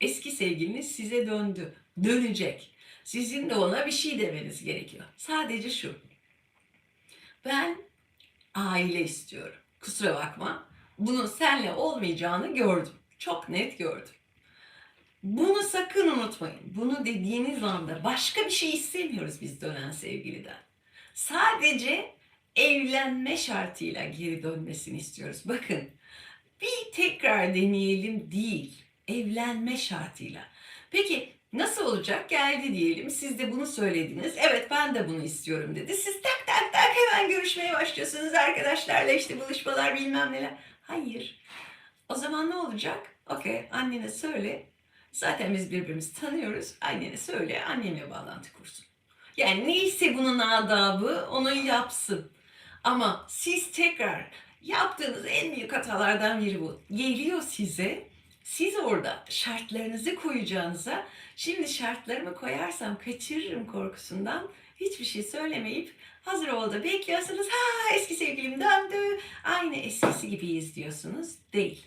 Eski sevgiliniz size döndü. Dönecek. Sizin de ona bir şey demeniz gerekiyor. Sadece şu. Ben aile istiyorum. Kusura bakma. Bunun senle olmayacağını gördüm. Çok net gördüm. Bunu sakın unutmayın. Bunu dediğiniz anda başka bir şey istemiyoruz biz dönen sevgiliden. Sadece evlenme şartıyla geri dönmesini istiyoruz. Bakın bir tekrar deneyelim değil, evlenme şartıyla. Peki nasıl olacak? Geldi diyelim, siz de bunu söylediniz. Evet ben de bunu istiyorum dedi. Siz tak tak tak hemen görüşmeye başlıyorsunuz arkadaşlarla işte buluşmalar bilmem neler. Hayır. O zaman ne olacak? Okey annene söyle. Zaten biz birbirimizi tanıyoruz. Annene söyle, annemle bağlantı kursun. Yani neyse bunun adabı onu yapsın. Ama siz tekrar yaptığınız en büyük hatalardan biri bu. Geliyor size, siz orada şartlarınızı koyacağınıza, şimdi şartlarımı koyarsam kaçırırım korkusundan hiçbir şey söylemeyip hazır oldu bekliyorsunuz. Ha eski sevgilim döndü, aynı eskisi gibiyiz diyorsunuz. Değil.